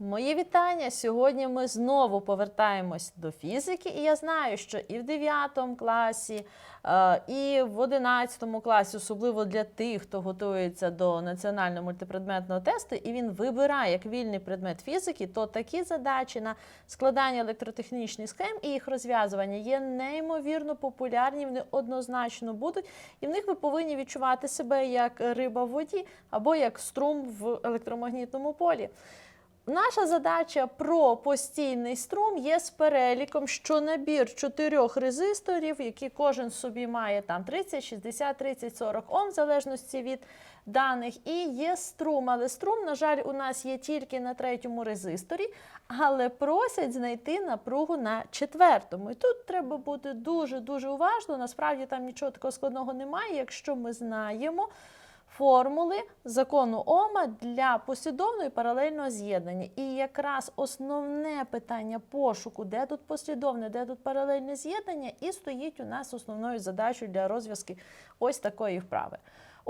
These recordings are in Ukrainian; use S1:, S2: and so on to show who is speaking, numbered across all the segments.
S1: Мої вітання! Сьогодні ми знову повертаємось до фізики, і я знаю, що і в 9 класі, е, і в 11 класі, особливо для тих, хто готується до національного мультипредметного тесту, і він вибирає як вільний предмет фізики, то такі задачі на складання електротехнічних схем і їх розв'язування є неймовірно популярні. Вони однозначно будуть, і в них ви повинні відчувати себе як риба в воді або як струм в електромагнітному полі. Наша задача про постійний струм є з переліком, що набір чотирьох резисторів, які кожен собі має там 30, 60, 30, 40 Ом, в залежності від даних, і є струм. Але струм, на жаль, у нас є тільки на третьому резисторі, але просять знайти напругу на четвертому. І тут треба бути дуже-дуже уважно. Насправді там нічого такого складного немає, якщо ми знаємо формули закону Ома для послідовного і паралельного з'єднання. І якраз основне питання пошуку, де тут послідовне, де тут паралельне з'єднання, і стоїть у нас основною задачею для розв'язки ось такої вправи.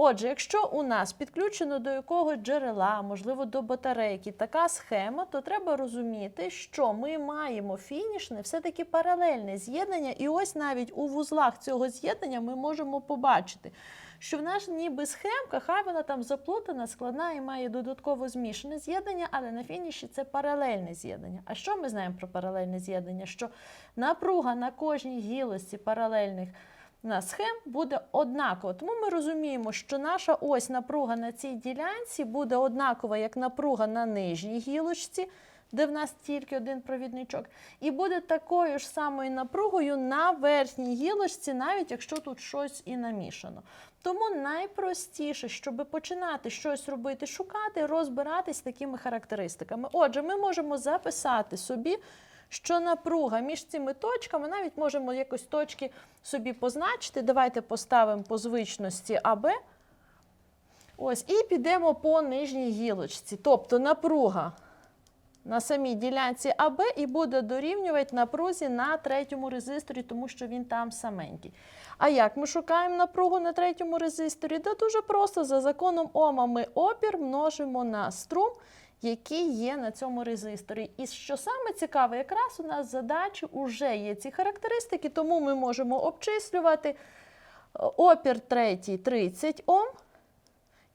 S1: Отже, якщо у нас підключено до якогось джерела, можливо, до батарейки така схема, то треба розуміти, що ми маємо фінішне все-таки паралельне з'єднання, і ось навіть у вузлах цього з'єднання ми можемо побачити, що в нас ніби схемка, хай вона там заплутана, складна і має додатково змішане з'єднання, але на фініші це паралельне з'єднання. А що ми знаємо про паралельне з'єднання? Що напруга на кожній гілості паралельних на схем буде однакова. Тому ми розуміємо, що наша ось напруга на цій ділянці буде однакова, як напруга на нижній гілочці, де в нас тільки один провідничок, і буде такою ж самою напругою на верхній гілочці, навіть якщо тут щось і намішано. Тому найпростіше, щоб починати щось робити, шукати, розбиратись такими характеристиками. Отже, ми можемо записати собі що напруга між цими точками, навіть можемо якось точки собі позначити. Давайте поставимо по звичності АБ. Ось, і підемо по нижній гілочці. Тобто напруга на самій ділянці АБ і буде дорівнювати напрузі на третьому резисторі, тому що він там саменький. А як ми шукаємо напругу на третьому резисторі? Да дуже просто за законом Ома ми опір множимо на струм які є на цьому резисторі. І що саме цікаве, якраз у нас задачі вже є ці характеристики, тому ми можемо обчислювати е, опір третій 30 Ом.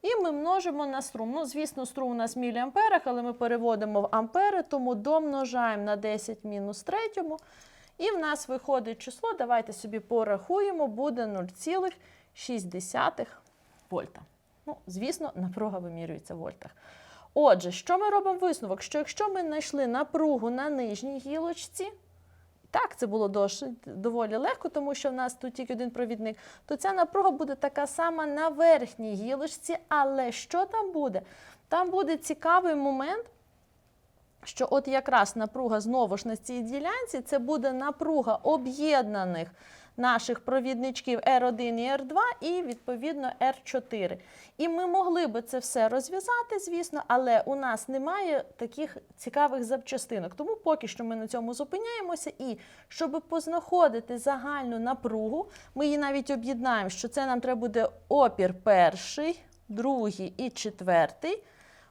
S1: І ми множимо на струм. Ну, звісно, струм у нас в міліамперах, але ми переводимо в ампери, тому домножаємо на 10 мінус третьому. І в нас виходить число, давайте собі порахуємо, буде 0,6 вольта. Ну, звісно, напруга вимірюється в вольтах. Отже, що ми робимо висновок? Що якщо ми знайшли напругу на нижній гілочці, так, це було досить, доволі легко, тому що в нас тут тільки один провідник, то ця напруга буде така сама на верхній гілочці, але що там буде? Там буде цікавий момент, що от якраз напруга знову ж на цій ділянці, це буде напруга об'єднаних наших провідничків R1 і R2 і відповідно R4. І ми могли би це все розв'язати, звісно, але у нас немає таких цікавих запчастинок. Тому поки що ми на цьому зупиняємося. І щоб познаходити загальну напругу, ми її навіть об'єднаємо, що це нам треба буде опір перший, другий і четвертий.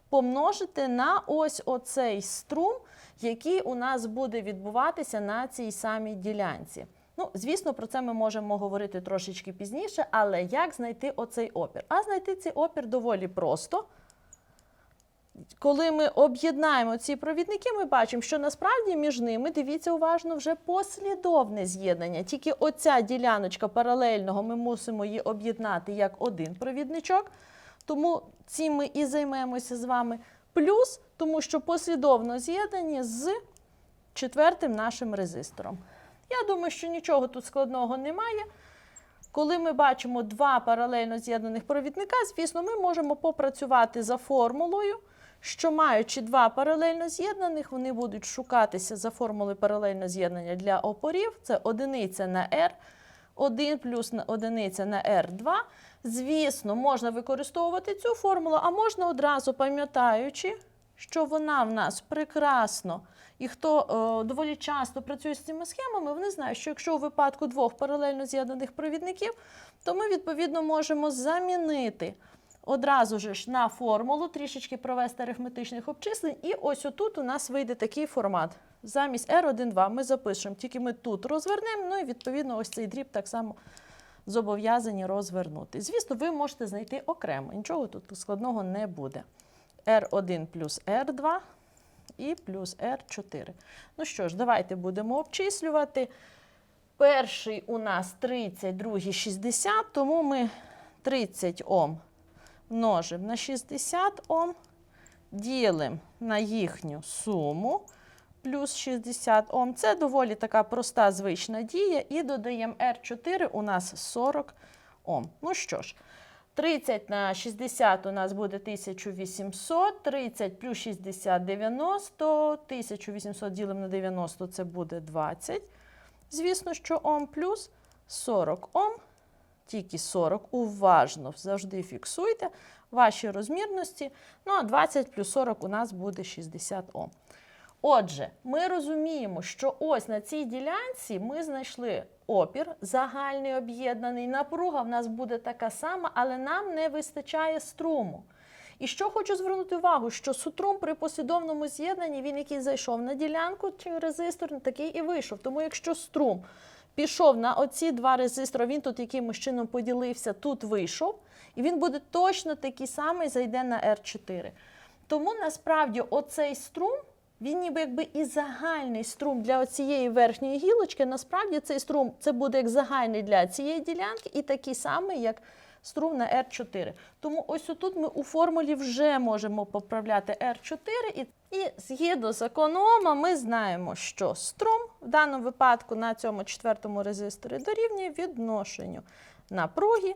S1: Помножити на ось оцей струм, який у нас буде відбуватися на цій самій ділянці. Ну, звісно, про це ми можемо говорити трошечки пізніше, але як знайти оцей опір? А знайти цей опір доволі просто. Коли ми об'єднаємо ці провідники, ми бачимо, що насправді між ними, дивіться уважно, вже послідовне з'єднання. Тільки оця діляночка паралельного ми мусимо її об'єднати як один провідничок. Тому цим ми і займемося з вами. Плюс, тому що послідовно з'єднані з четвертим нашим резистором. Я думаю, що нічого тут складного немає. Коли ми бачимо два паралельно з'єднаних провідника, звісно, ми можемо попрацювати за формулою, що маючи два паралельно з'єднаних, вони будуть шукатися за формулою паралельно з'єднання для опорів. Це одиниця на R, 1 плюс одиниця на R2. Звісно, можна використовувати цю формулу, а можна одразу пам'ятаючи, що вона в нас прекрасно. І хто е, доволі часто працює з цими схемами, вони знають, що якщо у випадку двох паралельно з'єднаних провідників, то ми відповідно можемо замінити одразу ж на формулу трішечки провести арифметичних обчислень. І ось отут у нас вийде такий формат. Замість R1,2 ми запишемо, тільки ми тут розвернемо, ну і відповідно ось цей дріб так само зобов'язані розвернути. Звісно, ви можете знайти окремо, нічого тут складного не буде. R1 плюс R2 і плюс R4. Ну що ж, давайте будемо обчислювати. Перший у нас 30, другий 60, тому ми 30 Ом множимо на 60 Ом, ділимо на їхню суму плюс 60 Ом. Це доволі така проста звична дія. І додаємо R4 у нас 40 Ом. Ну що ж, 30 на 60 у нас буде 1800, 30 плюс 60 – 90, 1800 ділимо на 90 це буде 20. Звісно, що Ом плюс 40 Ом, тільки 40. Уважно завжди фіксуйте ваші розмірності. Ну, а 20 плюс 40 у нас буде 60 Ом. Отже, ми розуміємо, що ось на цій ділянці ми знайшли опір загальний об'єднаний. Напруга в нас буде така сама, але нам не вистачає струму. І що хочу звернути увагу, що сутрум при послідовному з'єднанні, він який зайшов на ділянку чи резистор, такий і вийшов. Тому якщо струм пішов на оці два резистори, він тут якимось чином поділився, тут вийшов, і він буде точно такий самий, зайде на R4. Тому насправді оцей струм. Він ніби якби і загальний струм для цієї верхньої гілочки. Насправді цей струм це буде як загальний для цієї ділянки і такий самий, як струм на R4. Тому ось отут ми у формулі вже можемо поправляти R4. І, і згідно з економа, ми знаємо, що струм в даному випадку на цьому четвертому резисторі дорівнює відношенню напруги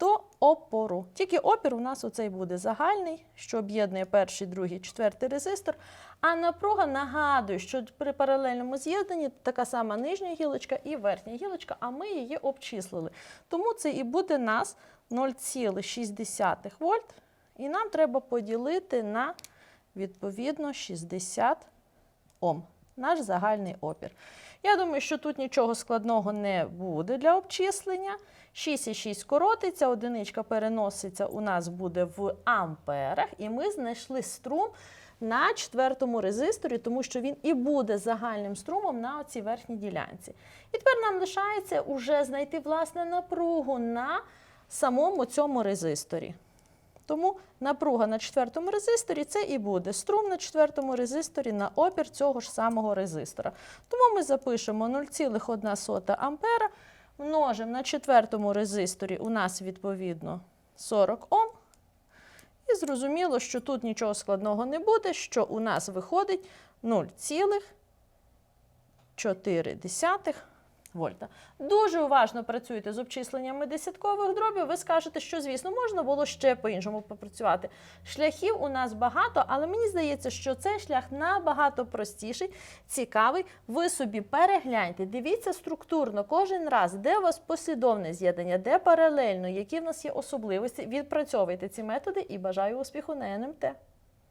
S1: до опору. Тільки опір у нас оцей буде загальний, що об'єднує перший, другий, четвертий резистор. А напруга нагадую, що при паралельному з'єднанні така сама нижня гілочка і верхня гілочка, а ми її обчислили. Тому це і буде нас 0,6 вольт. І нам треба поділити на відповідно 60 Ом. Наш загальний опір. Я думаю, що тут нічого складного не буде для обчислення. 6,6 коротиться, одиничка переноситься у нас буде в амперах, і ми знайшли струм на четвертому резисторі, тому що він і буде загальним струмом на цій верхній ділянці. І тепер нам лишається уже знайти власне напругу на самому цьому резисторі. Тому напруга на четвертому резисторі це і буде струм на четвертому резисторі на опір цього ж самого резистора. Тому ми запишемо 0,1 ампера, множимо на четвертому резисторі у нас відповідно 40 Ом. І зрозуміло, що тут нічого складного не буде, що у нас виходить 0,4 вольта. Дуже уважно працюєте з обчисленнями десяткових дробів. Ви скажете, що, звісно, можна було ще по-іншому попрацювати. Шляхів у нас багато, але мені здається, що цей шлях набагато простіший, цікавий. Ви собі перегляньте, дивіться структурно кожен раз, де у вас послідовне з'єднання, де паралельно, які в нас є особливості. Відпрацьовуйте ці методи і бажаю успіху на НМТ.